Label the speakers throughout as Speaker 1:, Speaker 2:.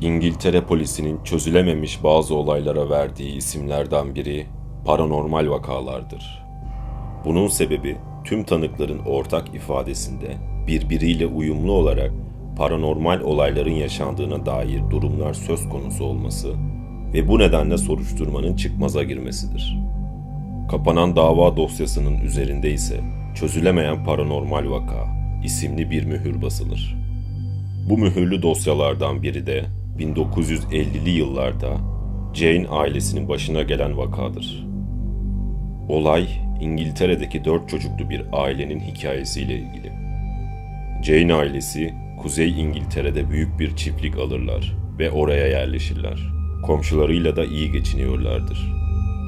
Speaker 1: İngiltere polisinin çözülememiş bazı olaylara verdiği isimlerden biri paranormal vakalardır. Bunun sebebi tüm tanıkların ortak ifadesinde birbiriyle uyumlu olarak paranormal olayların yaşandığına dair durumlar söz konusu olması ve bu nedenle soruşturmanın çıkmaza girmesidir. Kapanan dava dosyasının üzerinde ise çözülemeyen paranormal vaka isimli bir mühür basılır. Bu mühürlü dosyalardan biri de 1950'li yıllarda Jane ailesinin başına gelen vakadır. Olay İngiltere'deki dört çocuklu bir ailenin hikayesiyle ilgili. Jane ailesi Kuzey İngiltere'de büyük bir çiftlik alırlar ve oraya yerleşirler. Komşularıyla da iyi geçiniyorlardır.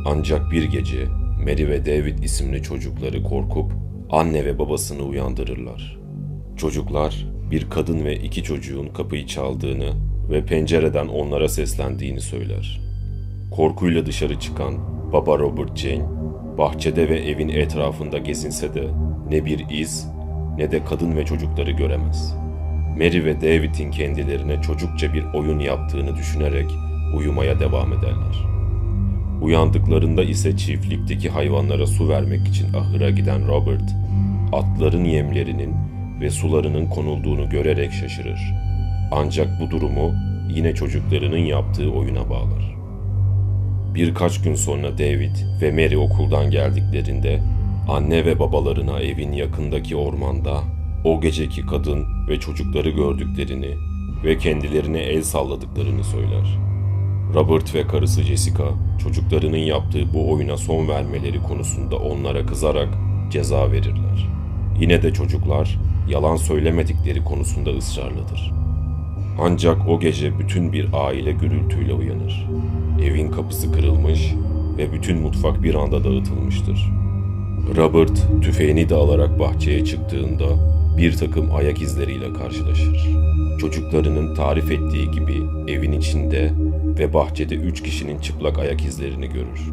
Speaker 1: Ancak bir gece Mary ve David isimli çocukları korkup anne ve babasını uyandırırlar. Çocuklar bir kadın ve iki çocuğun kapıyı çaldığını ve pencereden onlara seslendiğini söyler. Korkuyla dışarı çıkan baba Robert Jane, bahçede ve evin etrafında gezinse de ne bir iz ne de kadın ve çocukları göremez. Mary ve David'in kendilerine çocukça bir oyun yaptığını düşünerek uyumaya devam ederler. Uyandıklarında ise çiftlikteki hayvanlara su vermek için ahıra giden Robert, atların yemlerinin ve sularının konulduğunu görerek şaşırır. Ancak bu durumu yine çocuklarının yaptığı oyuna bağlar. Birkaç gün sonra David ve Mary okuldan geldiklerinde anne ve babalarına evin yakındaki ormanda o geceki kadın ve çocukları gördüklerini ve kendilerine el salladıklarını söyler. Robert ve karısı Jessica çocuklarının yaptığı bu oyuna son vermeleri konusunda onlara kızarak ceza verirler. Yine de çocuklar yalan söylemedikleri konusunda ısrarlıdır. Ancak o gece bütün bir aile gürültüyle uyanır. Evin kapısı kırılmış ve bütün mutfak bir anda dağıtılmıştır. Robert tüfeğini de alarak bahçeye çıktığında bir takım ayak izleriyle karşılaşır. Çocuklarının tarif ettiği gibi evin içinde ve bahçede üç kişinin çıplak ayak izlerini görür.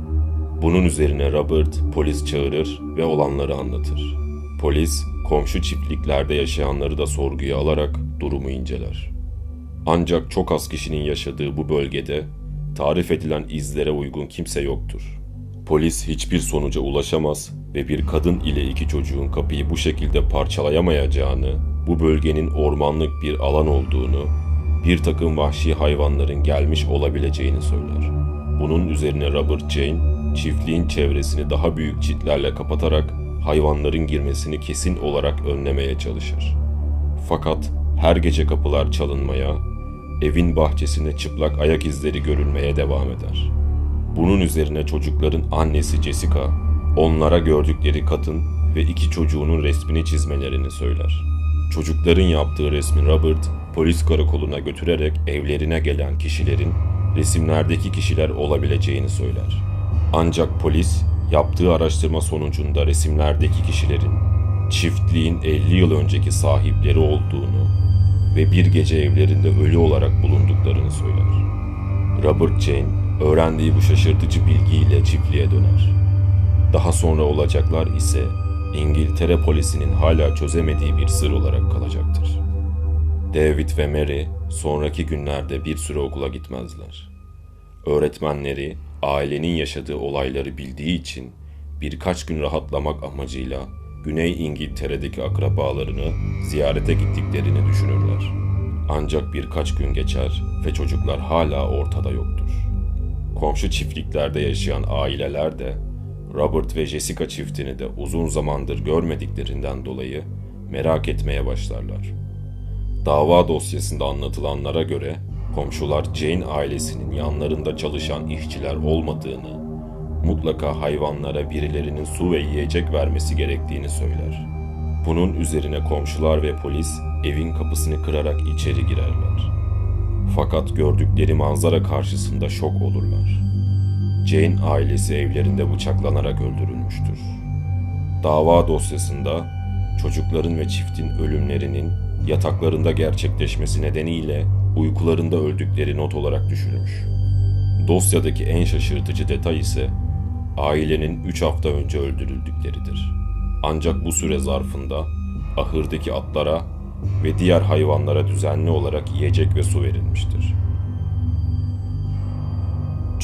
Speaker 1: Bunun üzerine Robert polis çağırır ve olanları anlatır. Polis komşu çiftliklerde yaşayanları da sorguya alarak durumu inceler. Ancak çok az kişinin yaşadığı bu bölgede tarif edilen izlere uygun kimse yoktur. Polis hiçbir sonuca ulaşamaz ve bir kadın ile iki çocuğun kapıyı bu şekilde parçalayamayacağını, bu bölgenin ormanlık bir alan olduğunu, bir takım vahşi hayvanların gelmiş olabileceğini söyler. Bunun üzerine Robert Jane, çiftliğin çevresini daha büyük çitlerle kapatarak hayvanların girmesini kesin olarak önlemeye çalışır. Fakat her gece kapılar çalınmaya, evin bahçesinde çıplak ayak izleri görülmeye devam eder. Bunun üzerine çocukların annesi Jessica, onlara gördükleri kadın ve iki çocuğunun resmini çizmelerini söyler. Çocukların yaptığı resmi Robert, polis karakoluna götürerek evlerine gelen kişilerin resimlerdeki kişiler olabileceğini söyler. Ancak polis, yaptığı araştırma sonucunda resimlerdeki kişilerin çiftliğin 50 yıl önceki sahipleri olduğunu ve bir gece evlerinde ölü olarak bulunduklarını söyler. Robert Jane öğrendiği bu şaşırtıcı bilgiyle çiftliğe döner. Daha sonra olacaklar ise İngiltere polisinin hala çözemediği bir sır olarak kalacaktır. David ve Mary sonraki günlerde bir süre okula gitmezler. Öğretmenleri ailenin yaşadığı olayları bildiği için birkaç gün rahatlamak amacıyla Güney İngiltere'deki akrabalarını ziyarete gittiklerini düşünürler. Ancak birkaç gün geçer ve çocuklar hala ortada yoktur. Komşu çiftliklerde yaşayan aileler de Robert ve Jessica çiftini de uzun zamandır görmediklerinden dolayı merak etmeye başlarlar. Dava dosyasında anlatılanlara göre komşular Jane ailesinin yanlarında çalışan işçiler olmadığını, mutlaka hayvanlara birilerinin su ve yiyecek vermesi gerektiğini söyler. Bunun üzerine komşular ve polis evin kapısını kırarak içeri girerler. Fakat gördükleri manzara karşısında şok olurlar. Jane ailesi evlerinde bıçaklanarak öldürülmüştür. Dava dosyasında çocukların ve çiftin ölümlerinin yataklarında gerçekleşmesi nedeniyle uykularında öldükleri not olarak düşülmüş. Dosyadaki en şaşırtıcı detay ise ailenin 3 hafta önce öldürüldükleridir. Ancak bu süre zarfında ahırdaki atlara ve diğer hayvanlara düzenli olarak yiyecek ve su verilmiştir.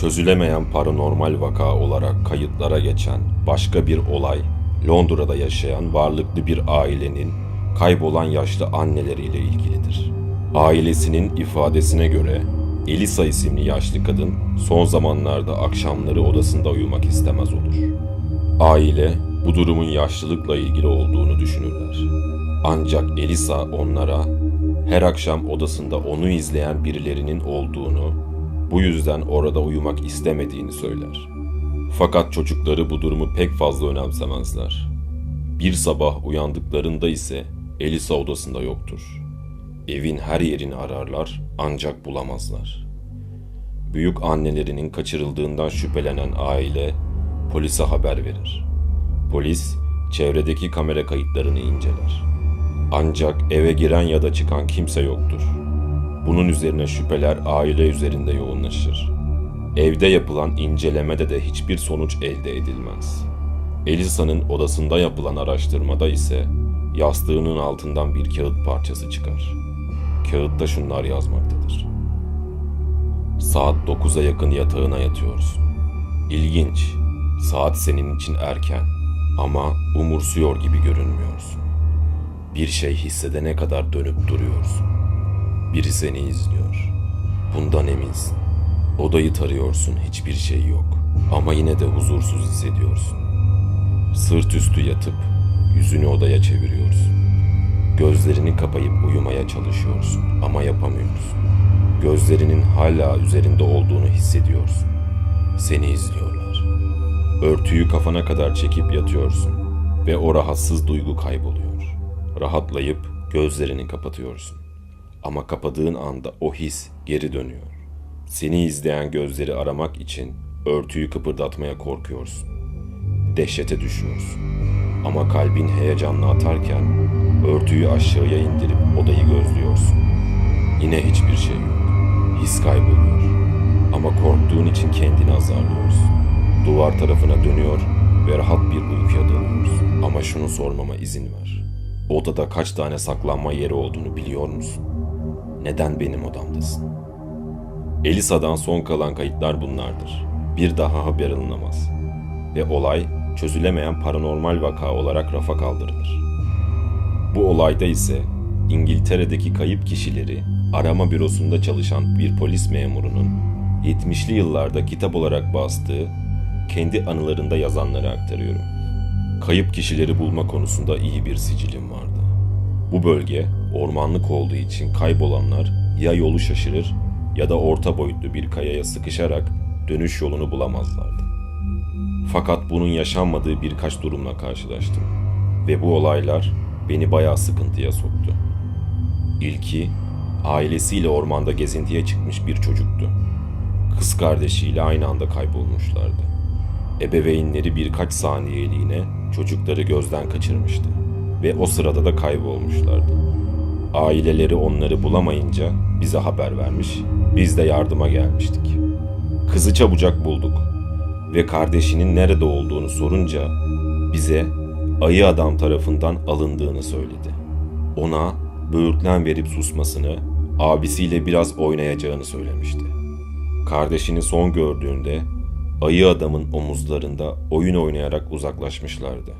Speaker 1: çözülemeyen paranormal vaka olarak kayıtlara geçen başka bir olay, Londra'da yaşayan varlıklı bir ailenin kaybolan yaşlı anneleriyle ilgilidir. Ailesinin ifadesine göre Elisa isimli yaşlı kadın son zamanlarda akşamları odasında uyumak istemez olur. Aile bu durumun yaşlılıkla ilgili olduğunu düşünürler. Ancak Elisa onlara her akşam odasında onu izleyen birilerinin olduğunu, bu yüzden orada uyumak istemediğini söyler. Fakat çocukları bu durumu pek fazla önemsemezler. Bir sabah uyandıklarında ise Elisa odasında yoktur. Evin her yerini ararlar ancak bulamazlar. Büyük annelerinin kaçırıldığından şüphelenen aile polise haber verir. Polis çevredeki kamera kayıtlarını inceler. Ancak eve giren ya da çıkan kimse yoktur. Bunun üzerine şüpheler aile üzerinde yoğunlaşır. Evde yapılan incelemede de hiçbir sonuç elde edilmez. Elisa'nın odasında yapılan araştırmada ise yastığının altından bir kağıt parçası çıkar. Kağıtta şunlar yazmaktadır. Saat 9'a yakın yatağına yatıyorsun. İlginç. Saat senin için erken ama umursuyor gibi görünmüyorsun. Bir şey hissedene kadar dönüp duruyorsun. Biri seni izliyor. Bundan eminsin. Odayı tarıyorsun, hiçbir şey yok. Ama yine de huzursuz hissediyorsun. Sırt üstü yatıp yüzünü odaya çeviriyorsun. Gözlerini kapayıp uyumaya çalışıyorsun ama yapamıyorsun. Gözlerinin hala üzerinde olduğunu hissediyorsun. Seni izliyorlar. Örtüyü kafana kadar çekip yatıyorsun ve o rahatsız duygu kayboluyor. Rahatlayıp gözlerini kapatıyorsun. Ama kapadığın anda o his geri dönüyor. Seni izleyen gözleri aramak için örtüyü kıpırdatmaya korkuyorsun. Dehşete düşüyorsun. Ama kalbin heyecanla atarken örtüyü aşağıya indirip odayı gözlüyorsun. Yine hiçbir şey yok. His kayboluyor. Ama korktuğun için kendini azarlıyorsun. Duvar tarafına dönüyor ve rahat bir uykuya dalıyorsun. Ama şunu sormama izin ver. Odada kaç tane saklanma yeri olduğunu biliyor musun? Neden benim odamdasın? Elisa'dan son kalan kayıtlar bunlardır. Bir daha haber alınamaz. Ve olay çözülemeyen paranormal vaka olarak rafa kaldırılır. Bu olayda ise İngiltere'deki kayıp kişileri arama bürosunda çalışan bir polis memurunun 70'li yıllarda kitap olarak bastığı kendi anılarında yazanları aktarıyorum. Kayıp kişileri bulma konusunda iyi bir sicilim vardı. Bu bölge ormanlık olduğu için kaybolanlar ya yolu şaşırır ya da orta boyutlu bir kayaya sıkışarak dönüş yolunu bulamazlardı. Fakat bunun yaşanmadığı birkaç durumla karşılaştım ve bu olaylar beni bayağı sıkıntıya soktu. İlki ailesiyle ormanda gezintiye çıkmış bir çocuktu. Kız kardeşiyle aynı anda kaybolmuşlardı. Ebeveynleri birkaç saniyeliğine çocukları gözden kaçırmıştı ve o sırada da kaybolmuşlardı. Aileleri onları bulamayınca bize haber vermiş, biz de yardıma gelmiştik. Kızı çabucak bulduk ve kardeşinin nerede olduğunu sorunca bize ayı adam tarafından alındığını söyledi. Ona böğürtlen verip susmasını, abisiyle biraz oynayacağını söylemişti. Kardeşini son gördüğünde ayı adamın omuzlarında oyun oynayarak uzaklaşmışlardı.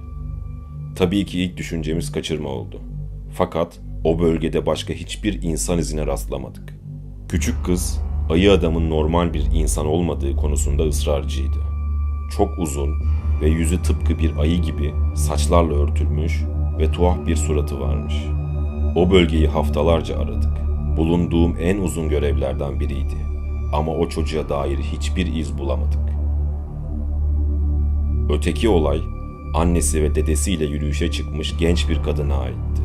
Speaker 1: Tabii ki ilk düşüncemiz kaçırma oldu. Fakat o bölgede başka hiçbir insan izine rastlamadık. Küçük kız ayı adamın normal bir insan olmadığı konusunda ısrarcıydı. Çok uzun ve yüzü tıpkı bir ayı gibi saçlarla örtülmüş ve tuhaf bir suratı varmış. O bölgeyi haftalarca aradık. Bulunduğum en uzun görevlerden biriydi. Ama o çocuğa dair hiçbir iz bulamadık. Öteki olay annesi ve dedesiyle yürüyüşe çıkmış genç bir kadına aitti.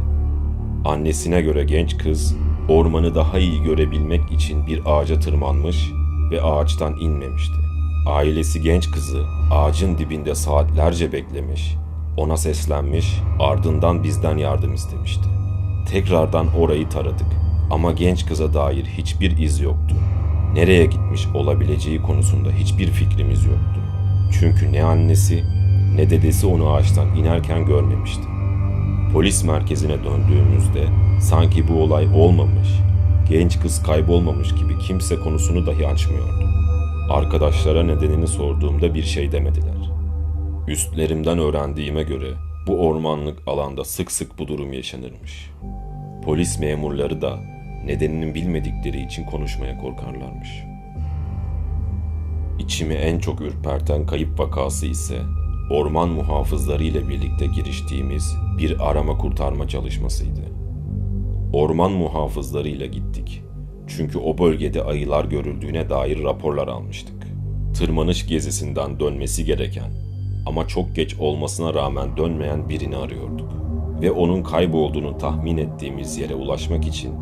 Speaker 1: Annesine göre genç kız ormanı daha iyi görebilmek için bir ağaca tırmanmış ve ağaçtan inmemişti. Ailesi genç kızı ağacın dibinde saatlerce beklemiş, ona seslenmiş, ardından bizden yardım istemişti. Tekrardan orayı taradık ama genç kıza dair hiçbir iz yoktu. Nereye gitmiş olabileceği konusunda hiçbir fikrimiz yoktu. Çünkü ne annesi ne dedesi onu ağaçtan inerken görmemişti. Polis merkezine döndüğümüzde sanki bu olay olmamış, genç kız kaybolmamış gibi kimse konusunu dahi açmıyordu. Arkadaşlara nedenini sorduğumda bir şey demediler. Üstlerimden öğrendiğime göre bu ormanlık alanda sık sık bu durum yaşanırmış. Polis memurları da nedenini bilmedikleri için konuşmaya korkarlarmış. İçimi en çok ürperten kayıp vakası ise orman muhafızları ile birlikte giriştiğimiz bir arama kurtarma çalışmasıydı. Orman muhafızları ile gittik. Çünkü o bölgede ayılar görüldüğüne dair raporlar almıştık. Tırmanış gezisinden dönmesi gereken ama çok geç olmasına rağmen dönmeyen birini arıyorduk. Ve onun kaybolduğunu tahmin ettiğimiz yere ulaşmak için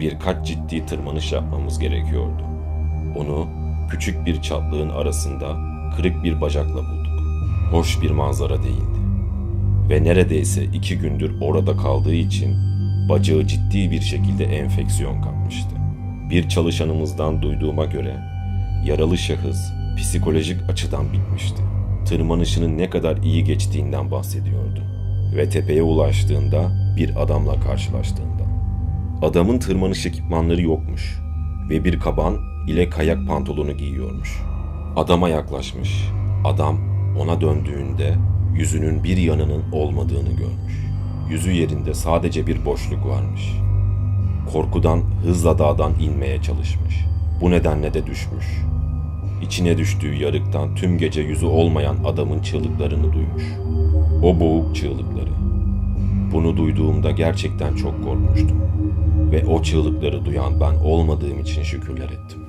Speaker 1: birkaç ciddi tırmanış yapmamız gerekiyordu. Onu küçük bir çatlığın arasında kırık bir bacakla bulduk. Hoş bir manzara değildi. Ve neredeyse iki gündür orada kaldığı için bacağı ciddi bir şekilde enfeksiyon kapmıştı. Bir çalışanımızdan duyduğuma göre yaralı şahıs psikolojik açıdan bitmişti. Tırmanışının ne kadar iyi geçtiğinden bahsediyordu. Ve tepeye ulaştığında bir adamla karşılaştığında. Adamın tırmanış ekipmanları yokmuş ve bir kaban ile kayak pantolonu giyiyormuş. Adama yaklaşmış. Adam ona döndüğünde yüzünün bir yanının olmadığını görmüş. Yüzü yerinde sadece bir boşluk varmış. Korkudan hızla dağdan inmeye çalışmış. Bu nedenle de düşmüş. İçine düştüğü yarıktan tüm gece yüzü olmayan adamın çığlıklarını duymuş. O boğuk çığlıkları. Bunu duyduğumda gerçekten çok korkmuştum. Ve o çığlıkları duyan ben olmadığım için şükürler ettim.